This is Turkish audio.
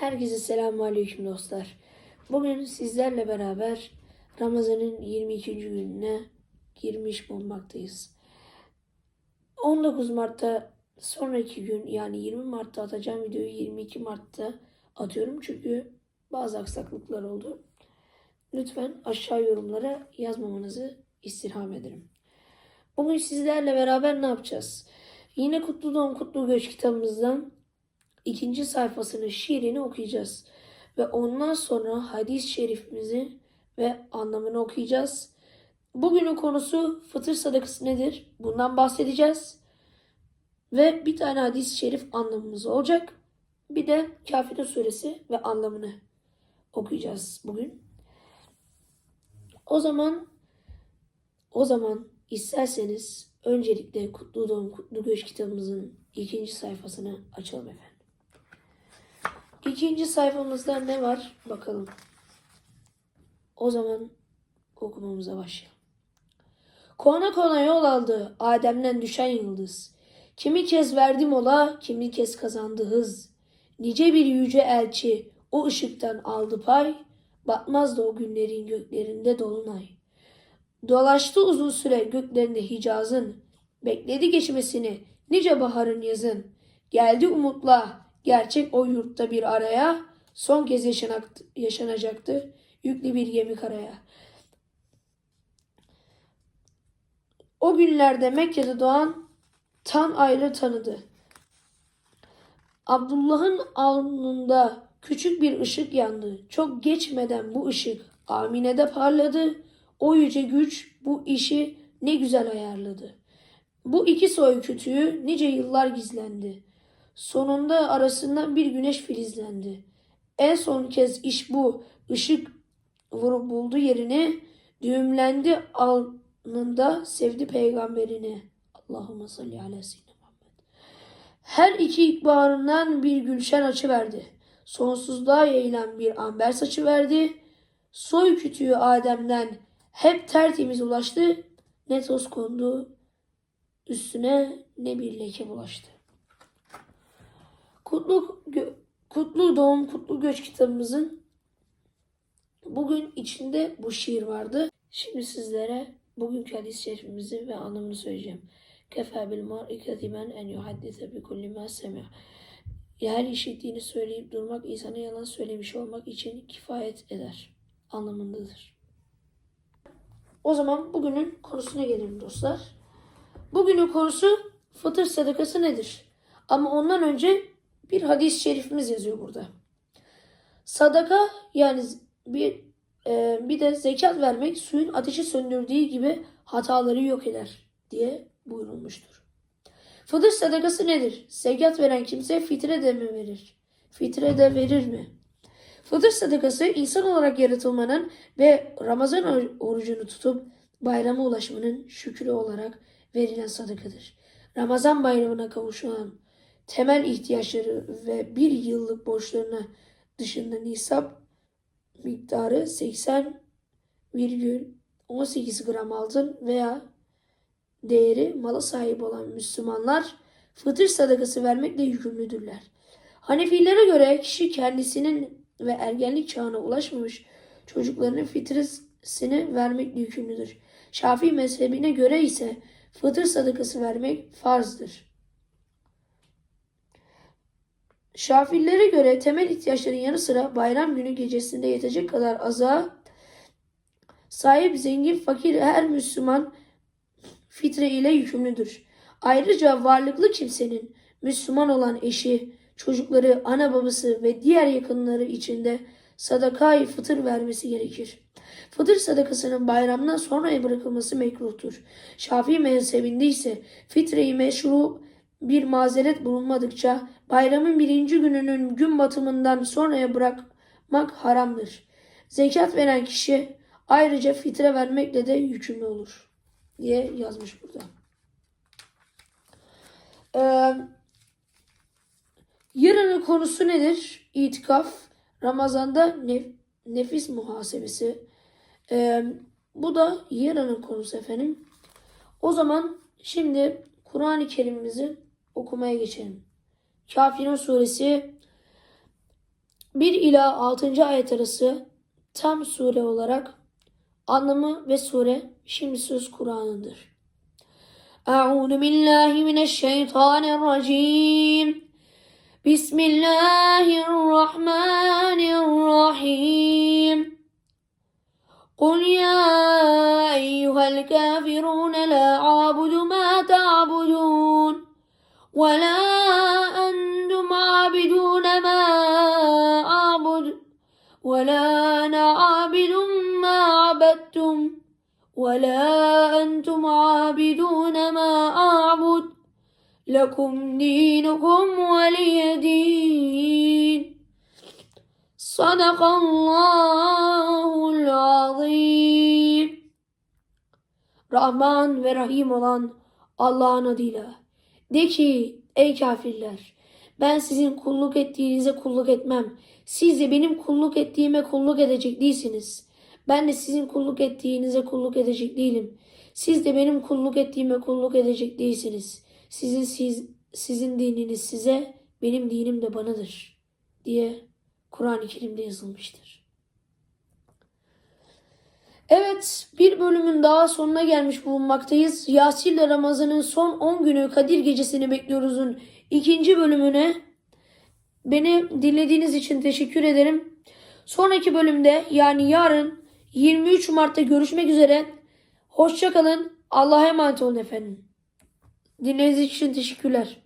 Herkese selamun aleyküm dostlar. Bugün sizlerle beraber Ramazan'ın 22. gününe girmiş bulunmaktayız. 19 Mart'ta sonraki gün yani 20 Mart'ta atacağım videoyu 22 Mart'ta atıyorum çünkü bazı aksaklıklar oldu. Lütfen aşağı yorumlara yazmamanızı istirham ederim. Bugün sizlerle beraber ne yapacağız? Yine Kutlu Doğum Kutlu Göç kitabımızdan ikinci sayfasının şiirini okuyacağız. Ve ondan sonra hadis-i şerifimizi ve anlamını okuyacağız. Bugünün konusu fıtır sadakası nedir? Bundan bahsedeceğiz. Ve bir tane hadis-i şerif anlamımız olacak. Bir de Kafirun suresi ve anlamını okuyacağız bugün. O zaman o zaman isterseniz öncelikle Kutlu Doğum Kutlu Göç kitabımızın ikinci sayfasını açalım efendim. İkinci sayfamızda ne var bakalım. O zaman okumamıza başlayalım. Kona kona yol aldı Adem'den düşen yıldız. Kimi kez verdim ola, kimi kez kazandı hız. Nice bir yüce elçi o ışıktan aldı pay. Batmazdı o günlerin göklerinde dolunay. Dolaştı uzun süre göklerinde Hicaz'ın. Bekledi geçmesini nice baharın yazın. Geldi umutla gerçek o yurtta bir araya. Son kez yaşanacaktı yüklü bir gemi karaya. O günlerde Mekke'de doğan tan ayrı tanıdı. Abdullah'ın alnında küçük bir ışık yandı. Çok geçmeden bu ışık Amine'de parladı. O yüce güç bu işi ne güzel ayarladı. Bu iki soy kütüğü nice yıllar gizlendi. Sonunda arasından bir güneş filizlendi. En son kez iş bu. Işık vurup buldu yerini. Düğümlendi alnında sevdi peygamberini. Allahümme salli ala seyyidina. Her iki ikbarından bir gülşen açıverdi. Sonsuzluğa yayılan bir amber saçı verdi. Soy kütüğü Adem'den hep tertemiz ulaştı. Ne toz kondu üstüne ne bir leke bulaştı. Kutlu, Kutlu Doğum Kutlu Göç kitabımızın bugün içinde bu şiir vardı. Şimdi sizlere bugünkü hadis-i şerifimizi ve anlamını söyleyeceğim. Kefa bil mar'i kadiben en yuhaddise bi kulli ma semi'a. Her işittiğini söyleyip durmak insana yalan söylemiş olmak için kifayet eder anlamındadır. O zaman bugünün konusuna gelelim dostlar. Bugünün konusu fıtır sadakası nedir? Ama ondan önce bir hadis-i şerifimiz yazıyor burada. Sadaka yani bir e, bir de zekat vermek suyun ateşi söndürdüğü gibi hataları yok eder diye buyurulmuştur. Fıtır sadakası nedir? Zekat veren kimse fitre de mi verir? Fitre de verir mi? Fıtır sadakası insan olarak yaratılmanın ve Ramazan orucunu tutup bayrama ulaşmanın şükrü olarak verilen sadakadır. Ramazan bayramına kavuşulan temel ihtiyaçları ve bir yıllık borçlarına dışında nisap miktarı 80,18 gram altın veya değeri mala sahip olan Müslümanlar fıtır sadakası vermekle yükümlüdürler. Hanefilere göre kişi kendisinin ve ergenlik çağına ulaşmamış çocuklarının fitresini vermekle yükümlüdür. Şafii mezhebine göre ise fıtır sadakası vermek farzdır. Şafilere göre temel ihtiyaçların yanı sıra bayram günü gecesinde yetecek kadar aza sahip zengin fakir her Müslüman fitre ile yükümlüdür. Ayrıca varlıklı kimsenin Müslüman olan eşi, çocukları, ana babası ve diğer yakınları içinde sadakayı fıtır vermesi gerekir. Fıtır sadakasının bayramdan sonra bırakılması mekruhtur. Şafii mezhebinde ise fitreyi meşru bir mazeret bulunmadıkça bayramın birinci gününün gün batımından sonraya bırakmak haramdır. Zekat veren kişi ayrıca fitre vermekle de yükümlü olur diye yazmış burada. Ee, yarının konusu nedir? İtikaf, Ramazan'da nef- nefis muhasebesi. Ee, bu da yarının konusu efendim. O zaman şimdi Kur'an-ı Kerim'imizi okumaya geçelim. Kafirun suresi 1 ila 6. ayet arası tam sure olarak anlamı ve sure şimdi söz Kur'an'ındır. Euzu billahi mineşşeytanirracim. Bismillahirrahmanirrahim. قل يا أيها الكافرون لا أعبد ما تعبدون ولا أنتم عابدون ما أعبد ولا أنا عابد ما عبدتم ولا أنتم عابدون ما أعبد لكم دينكم ولي دين صدق الله العظيم Rahman ve Rahim olan Allah'ın adıyla. De ki ey kafirler ben sizin kulluk ettiğinize kulluk etmem. Siz de benim kulluk ettiğime kulluk edecek değilsiniz. Ben de sizin kulluk ettiğinize kulluk edecek değilim. Siz de benim kulluk ettiğime kulluk edecek değilsiniz. Sizin siz, sizin dininiz size, benim dinim de banadır diye Kur'an-ı Kerim'de yazılmıştır. Evet, bir bölümün daha sonuna gelmiş bulunmaktayız. Yasin ile Ramazan'ın son 10 günü Kadir Gecesi'ni bekliyoruz'un ikinci bölümüne. Beni dinlediğiniz için teşekkür ederim. Sonraki bölümde yani yarın 23 Mart'ta görüşmek üzere. Hoşçakalın. Allah'a emanet olun efendim. Dinlediğiniz için teşekkürler.